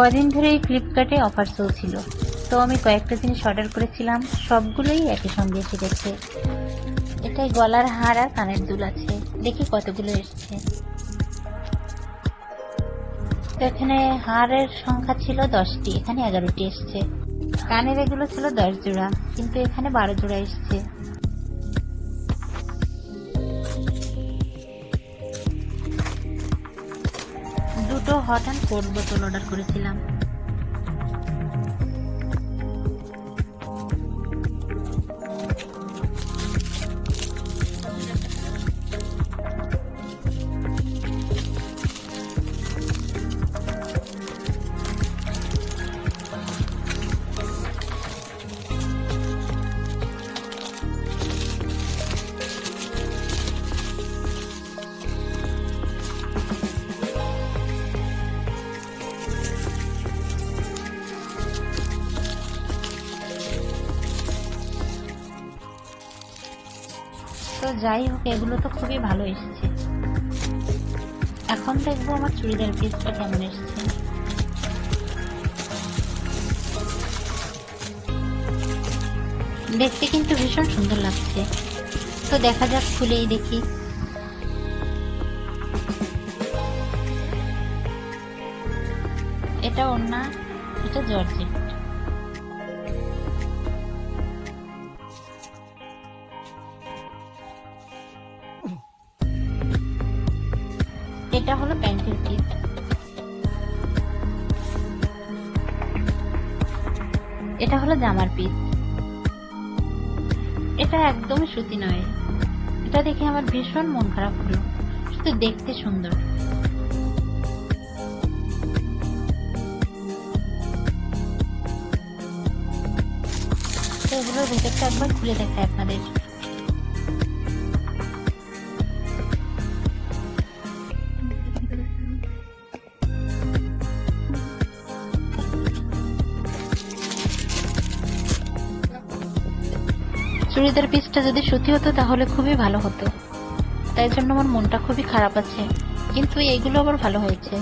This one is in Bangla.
কদিন ধরে এই ফ্লিপকার্টে অফার চলছিল। তো আমি কয়েকটা জিনিস অর্ডার করেছিলাম, সবগুলোই একই সঙ্গে এসে গেছে। এটাই গলার হার আর কানের দুল আছে। দেখি কতগুলো এসছে। তো এখানে হারের সংখ্যা ছিল দশটি, এখানে এগারোটি এসছে। কানের এগুলো ছিল দশ জোড়া, কিন্তু এখানে বারো জোড়া এসছে। হট অ্যান্ড কোল্ড বোতল অর্ডার করেছিলাম। তো যাই হোক, এগুলো তো খুবই ভালো এসেছে। এখন দেখব আমার চুড়িদার পিসটা কেমন এসেছে। দেখতে কিন্তু ভীষণ সুন্দর লাগছে। তো দেখা যাক, খুলেই দেখি। এটা ওর না এটা জর্জেট। এটা হলো প্যান্টের পিস এটা হলো জামার পিস এটা একদমই সুতি নয়। এটা দেখে আমার ভীষণ মন খারাপ হলো। শুধু দেখতে সুন্দর। তো এগুলোর ভেতরটা একবার খুলে দেখায় আপনাদের। চুড়িদার পিসটা যদি সুতি হতো, তাহলে খুবই ভালো হতো। তাই জন্য আমার মনটা খুবই খারাপ আছে। কিন্তু এইগুলো আবার ভালো হয়েছে।